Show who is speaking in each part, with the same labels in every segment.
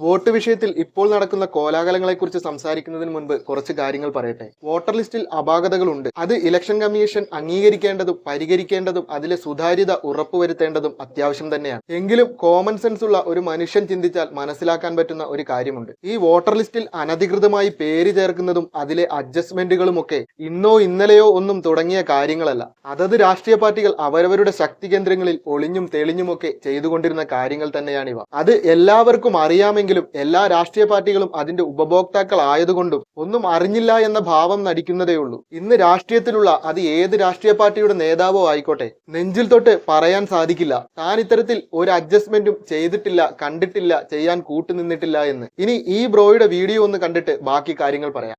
Speaker 1: Vote വിഷയത്തിൽ ഇപ്പോൾ നടക്കുന്ന കോലാഹലങ്ങളെക്കുറിച്ച് സംസാരിക്കുന്നതിന് മുൻപ് കുറച്ച് കാര്യങ്ങൾ പറയട്ടെ. വോട്ടർ ലിസ്റ്റിൽ അപാകതകളുണ്ട്. അത് ഇലക്ഷൻ കമ്മീഷൻ അംഗീകരിക്കേണ്ടതും പരിഹരിക്കേണ്ടതും അതിലെ സുതാര്യത ഉറപ്പുവരുത്തേണ്ടതും അത്യാവശ്യം തന്നെയാണ്. എങ്കിലും കോമൺ സെൻസ് ഉള്ള ഒരു മനുഷ്യൻ ചിന്തിച്ചാൽ മനസ്സിലാക്കാൻ പറ്റുന്ന ഒരു കാര്യമുണ്ട്. ഈ വോട്ടർ ലിസ്റ്റിൽ അനധികൃതമായി പേര് ചേർക്കുന്നതും അതിലെ അഡ്ജസ്റ്റ്മെന്റുകളും ഒക്കെ ഇന്നോ ഇന്നലെയോ ഒന്നും തുടങ്ങിയ കാര്യങ്ങളല്ല. അതത് രാഷ്ട്രീയ പാർട്ടികൾ അവരവരുടെ ശക്തി കേന്ദ്രങ്ങളിൽ ഒളിഞ്ഞും തെളിഞ്ഞുമൊക്കെ ചെയ്തുകൊണ്ടിരുന്ന കാര്യങ്ങൾ തന്നെയാണിവ. അത് എല്ലാവർക്കും എങ്കിലും എല്ലാ രാഷ്ട്രീയ പാർട്ടികളും അതിന്റെ ഉപഭോക്താക്കൾ ആയതുകൊണ്ടും ഒന്നും അറിഞ്ഞില്ല എന്ന ഭാവം നടിക്കുന്നതേയുള്ളൂ ഇന്ന് രാഷ്ട്രീയത്തിലുള്ള അത് ഏത് രാഷ്ട്രീയ പാർട്ടിയുടെ നേതാവോ ആയിക്കോട്ടെ നെഞ്ചിൽ തൊട്ട് പറയാൻ സാധിക്കില്ല. താൻ ഇത്തരത്തിൽ ഒരു അഡ്ജസ്റ്റ്മെന്റും ചെയ്തിട്ടില്ല കണ്ടിട്ടില്ല ചെയ്യാൻ കൂട്ടുനിന്നിട്ടില്ല എന്ന്. ഇനി ഈ ബ്രോയുടെ വീഡിയോ ഒന്ന് കണ്ടിട്ട് ബാക്കി കാര്യങ്ങൾ പറയാം.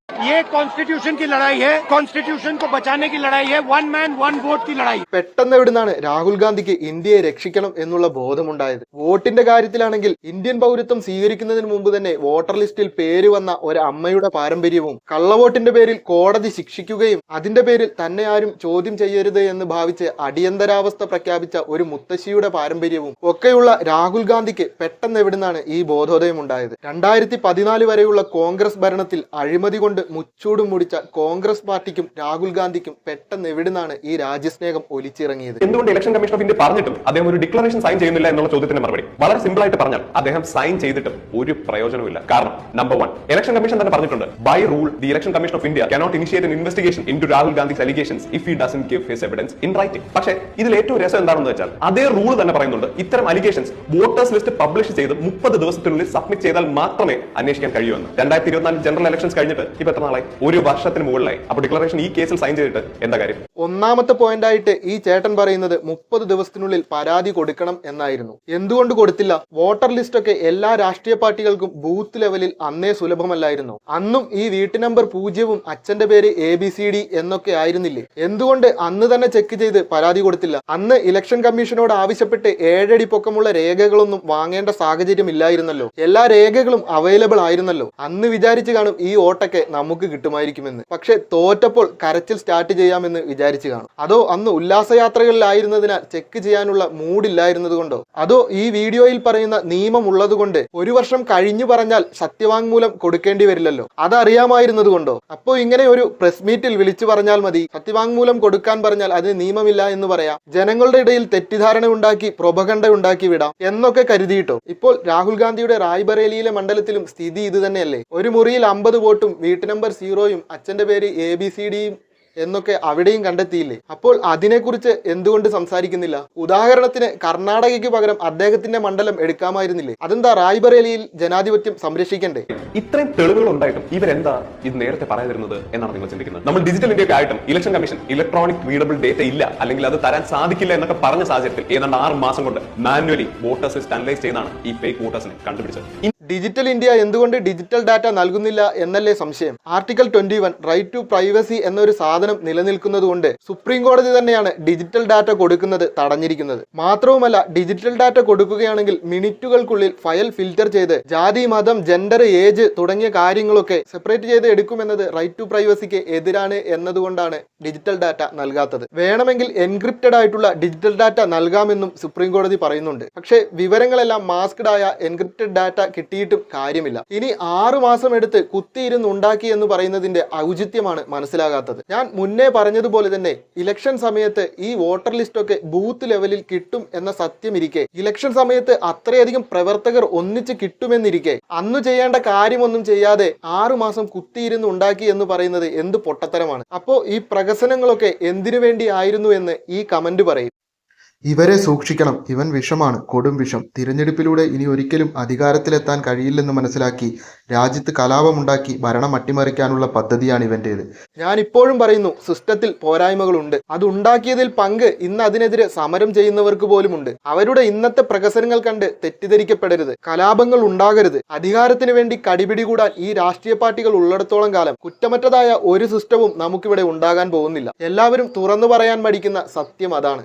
Speaker 1: പെട്ടെന്ന് എവിടുന്നാണ് രാഹുൽ ഗാന്ധിക്ക് ഇന്ത്യയെ രക്ഷിക്കണം എന്നുള്ള ബോധമുണ്ടായത്? വോട്ടിന്റെ കാര്യത്തിലാണെങ്കിൽ ഇന്ത്യൻ പൗരത്വം സ്വീകരിക്കും സ്വീകരിക്കുന്നതിന് മുമ്പ് തന്നെ വോട്ടർ ലിസ്റ്റിൽ പേര് വന്ന ഒരു അമ്മയുടെ പാരമ്പര്യവും കള്ളവോട്ടിന്റെ പേരിൽ കോടതി ശിക്ഷിക്കുകയും അതിന്റെ പേരിൽ തന്നെ ആരും ചോദ്യം ചെയ്യരുത് എന്ന് ഭാവിച്ച് അടിയന്തരാവസ്ഥ പ്രഖ്യാപിച്ച ഒരു മുത്തശ്ശിയുടെ പാരമ്പര്യവും ഒക്കെയുള്ള രാഹുൽ ഗാന്ധിക്ക് പെട്ടെന്ന് എവിടുന്നാണ് ഈ ബോധോദയം ഉണ്ടായത്? രണ്ടായിരത്തി പതിനാല് വരെയുള്ള കോൺഗ്രസ് ഭരണത്തിൽ അഴിമതി കൊണ്ട് മുച്ചൂടും മുടിച്ച കോൺഗ്രസ് പാർട്ടിക്കും രാഹുൽ ഗാന്ധിക്കും പെട്ടെന്ന് എവിടുന്നാണ് ഈ രാജ്യസ്നേഹം ഒലിച്ചിറങ്ങിയത്?
Speaker 2: എന്തുകൊണ്ട് ഇലക്ഷൻ കമ്മീഷൻ ഓഫ് ഇന്ത്യ പറഞ്ഞിട്ടും അദ്ദേഹം ഒരു ഡിക്ലറേഷൻ സൈൻ ചെയ്യുന്നില്ല എന്നുള്ള ചോദ്യത്തിന്റെ മറുപടി? വളരെ സിമ്പിൾ ആയിട്ട് പറഞ്ഞാൽ അദ്ദേഹം സൈൻ ചെയ്തിട്ടും ഒരു പ്രയോജനവുമില്ല. കാരണം നമ്പർ വൺ ഇലക്ഷൻ കമ്മീഷൻ തന്നെ പറഞ്ഞിട്ടുണ്ട്. By rule the election commission of India cannot initiate investigation into Rahul Gandhi's allegations if he doesn't give his evidence in writing പക്ഷേ ഇതിൽ ഏറ്റവും രസം എന്താണെന്ന് വെച്ചാൽ അതേ റൂൾ തന്നെ പറയുന്നുണ്ട്. ഇത്തരം അലിഗേഷൻസ് വോട്ടേഴ്സ് ലിസ്റ്റ് പബ്ലിഷ് ചെയ്ത് മുപ്പത് ദിവസത്തിനുള്ളിൽ സബ്മിറ്റ് ചെയ്താൽ മാത്രമേ അന്വേഷിക്കാൻ കഴിയൂ എന്ന്. രണ്ടായിരത്തി ഇരുപത്തിനാല് ജനറൽ ഇലക്ഷൻസ് കഴിഞ്ഞിട്ട് ഇപ്പൊ എത്ര നാളായി? ഒരു വർഷത്തിന് മുകളിലായി. അപ്പൊ ഡിക്ലറേഷൻ ഈ കേസിൽ സൈൻ ചെയ്തിട്ട് എന്താ കാര്യം?
Speaker 1: ഒന്നാമത്തെ പോയിന്റ് ആയിട്ട് ഈ ചേട്ടൻ പറയുന്നത് മുപ്പത് ദിവസത്തിനുള്ളിൽ പരാതി കൊടുക്കണം എന്നായിരുന്നു. എന്തുകൊണ്ട് കൊടുത്തില്ല? വോട്ടർ ലിസ്റ്റ് ഒക്കെ എല്ലാ രാഷ്ട്രീയ പാർട്ടികൾക്കും ബൂത്ത് ലെവലിൽ അന്നേ സുലഭമല്ലായിരുന്നു. അന്നും ഈ വീട്ടു നമ്പർ പൂജ്യവും അച്ഛന്റെ പേര് എ ബി സി ഡി എന്നൊക്കെ ആയിരുന്നില്ലേ? എന്തുകൊണ്ട് അന്ന് തന്നെ ചെക്ക് ചെയ്ത് പരാതി കൊടുത്തില്ല? അന്ന് ഇലക്ഷൻ കമ്മീഷനോട് ആവശ്യപ്പെട്ട് ഏഴടി പൊക്കമുള്ള രേഖകളൊന്നും വാങ്ങേണ്ട സാഹചര്യം ഇല്ലായിരുന്നല്ലോ. എല്ലാ രേഖകളും അവൈലബിൾ ആയിരുന്നല്ലോ. അന്ന് വിചാരിച്ചു കാണും ഈ ഓട്ടൊക്കെ നമുക്ക് കിട്ടുമായിരിക്കുമെന്ന്. പക്ഷെ തോറ്റപ്പോൾ കരച്ചിൽ സ്റ്റാർട്ട് ചെയ്യാമെന്ന് വിചാരിച്ചു കാണും. അതോ അന്ന് ഉല്ലാസയാത്രകളിലായിരുന്നതിനാൽ ചെക്ക് ചെയ്യാനുള്ള മൂഡില്ലായിരുന്നത് കൊണ്ടോ അതോ ഈ വീഡിയോയിൽ പറയുന്ന നിയമം ഉള്ളതുകൊണ്ട് ഒരു വർഷം കഴിഞ്ഞു പറഞ്ഞാൽ സത്യവാങ്മൂലം കൊടുക്കേണ്ടി വരില്ലല്ലോ. അതറിയാമായിരുന്നത് കൊണ്ടോ അപ്പോ ഇങ്ങനെ ഒരു പ്രസ് മീറ്റിൽ വിളിച്ചു പറഞ്ഞാൽ മതി. സത്യവാങ്മൂലം കൊടുക്കാൻ പറഞ്ഞാൽ അതിന് നിയമമില്ല എന്ന് പറയാം. ജനങ്ങളുടെ ഇടയിൽ തെറ്റിദ്ധാരണ ഉണ്ടാക്കി പ്രൊപകണ്ഠ ഉണ്ടാക്കി വിടാം എന്നൊക്കെ കരുതിയിട്ടോ? ഇപ്പോൾ രാഹുൽ ഗാന്ധിയുടെ റായ്ബറേലിയിലെ മണ്ഡലത്തിലും സ്ഥിതി ഇത് തന്നെയല്ലേ? ഒരു മുറിയിൽ അമ്പത് വോട്ടും വീട്ടു നമ്പർ സീറോയും അച്ഛന്റെ പേര് എ ബി സി ഡിയും എന്നൊക്കെ അവിടെയും കണ്ടെത്തിയില്ലേ? അപ്പോൾ അതിനെക്കുറിച്ച് എന്തുകൊണ്ട് സംസാരിക്കുന്നില്ല? ഉദാഹരണത്തിന് കർണാടകയ്ക്ക് പകരം അദ്ദേഹത്തിന്റെ മണ്ഡലം എടുക്കാമായിരുന്നില്ലേ? അതെന്താ റായ്ബറേലിയിൽ ജനാധിപത്യം സംരക്ഷിക്കണ്ടേ?
Speaker 2: ഇത്രയും തെളിവുകൾ ഉണ്ടായിട്ടും ഇവരെന്താ ഇത് നേരത്തെ പറയാതിരുന്നത് എന്നാണ് നിങ്ങൾ ചിന്തിക്കുന്നത്? നമ്മൾ ഡിജിറ്റൽ ഇന്ത്യ ആയിട്ടും election commission electronic readable data ഇല്ല. അല്ലെങ്കിൽ അത് തരാൻ സാധിക്കില്ല എന്നൊക്കെ പറഞ്ഞ സാഹചര്യത്തിൽ ഏതാണ്ട് ആറ് മാസം കൊണ്ട് മാനുവലി വോട്ടേഴ്സ് സ്റ്റാൻഡൈസ് ചെയ്താണ് ഈ ഫേക്ക് വോട്ടേഴ്സിനെ കണ്ടുപിടിച്ചത്.
Speaker 1: ഡിജിറ്റൽ ഇന്ത്യ എന്തുകൊണ്ട് ഡിജിറ്റൽ ഡാറ്റ നൽകുന്നില്ല എന്നല്ലേ സംശയം? Article twenty one right to privacy എന്നൊരു സാധനം നിലനിൽക്കുന്നതുകൊണ്ട് സുപ്രീം കോടതി തന്നെയാണ് ഡിജിറ്റൽ ഡാറ്റ കൊടുക്കുന്നത് തടഞ്ഞിരിക്കുന്നത്. മാത്രവുമല്ല ഡിജിറ്റൽ ഡാറ്റ കൊടുക്കുകയാണെങ്കിൽ മിനിറ്റുകൾക്കുള്ളിൽ ഫയൽ ഫിൽറ്റർ ചെയ്ത് ജാതി മതം ജെൻഡർ ഏജ് തുടങ്ങിയ കാര്യങ്ങളൊക്കെ സെപ്പറേറ്റ് ചെയ്ത് എടുക്കുമെന്നത് റൈറ്റ് ടു പ്രൈവസിക്ക് എതിരാണ് എന്നതുകൊണ്ടാണ് ഡിജിറ്റൽ ഡാറ്റ നൽകാത്തത്. വേണമെങ്കിൽ എൻക്രിപ്റ്റഡ് ആയിട്ടുള്ള ഡിജിറ്റൽ ഡാറ്റ നൽകാമെന്നും സുപ്രീം കോടതി പറയുന്നുണ്ട്. പക്ഷേ വിവരങ്ങളെല്ലാം മാസ്ക്ഡ് ആയ എൻക്രിപ്റ്റഡ് ഡാറ്റ കിട്ടിയിട്ടും കാര്യമില്ല. ഇനി ആറു മാസം എടുത്ത് കുത്തിയിരുന്ന് ഉണ്ടാക്കി എന്ന് പറയുന്നതിന്റെ ഔചിത്യമാണ് മനസ്സിലാകാത്തത്. ഞാൻ മുന്നേ പറഞ്ഞതുപോലെ തന്നെ ഇലക്ഷൻ സമയത്ത് ഈ വോട്ടർ ലിസ്റ്റ് ഒക്കെ ബൂത്ത് ലെവലിൽ കിട്ടും എന്ന സത്യം ഇരിക്കെ. ഇലക്ഷൻ സമയത്ത് അത്രയധികം പ്രവർത്തകർ ഒന്നിച്ച് കിട്ടുമെന്നിരിക്കെ. അന്നു ചെയ്യേണ്ട കാര്യമൊന്നും ചെയ്യാതെ ആറു മാസം കുത്തിയിരുന്ന് ഉണ്ടാക്കി എന്ന് പറയുന്നത് എന്ത് പൊട്ടത്തരമാണ്. അപ്പോ ഈ പ്രകസനങ്ങളൊക്കെ എന്തിനു വേണ്ടി ആയിരുന്നു എന്ന് ഈ കമന്റ് പറയും. ഇവരെ സൂക്ഷിക്കണം. ഇവൻ വിഷമാണ്. കൊടും വിഷം. തിരഞ്ഞെടുപ്പിലൂടെ ഇനി ഒരിക്കലും അധികാരത്തിലെത്താൻ കഴിയില്ലെന്ന് മനസ്സിലാക്കി രാജ്യത്ത് കലാപമുണ്ടാക്കി ഭരണം അട്ടിമറിക്കാനുള്ള പദ്ധതിയാണ് ഇവന്റേത്. ഞാൻ ഇപ്പോഴും പറയുന്നു സിസ്റ്റത്തിൽ പോരായ്മകളുണ്ട്. അത് ഉണ്ടാക്കിയതിൽ പങ്ക് ഇന്ന് അതിനെതിരെ സമരം ചെയ്യുന്നവർക്ക് പോലുമുണ്ട്. അവരുടെ ഇന്നത്തെ പ്രകസനങ്ങൾ കണ്ട് തെറ്റിദ്ധരിക്കപ്പെടരുത്. കലാപങ്ങൾ ഉണ്ടാകരുത്. അധികാരത്തിന് വേണ്ടി കടിപിടി കൂടാൻ ഈ രാഷ്ട്രീയ പാർട്ടികൾ ഉള്ളിടത്തോളം കാലം കുറ്റമറ്റതായ ഒരു സിസ്റ്റവും നമുക്കിവിടെ ഉണ്ടാകാൻ പോകുന്നില്ല. എല്ലാവരും തുറന്നു പറയാൻ മടിക്കുന്ന സത്യം അതാണ്.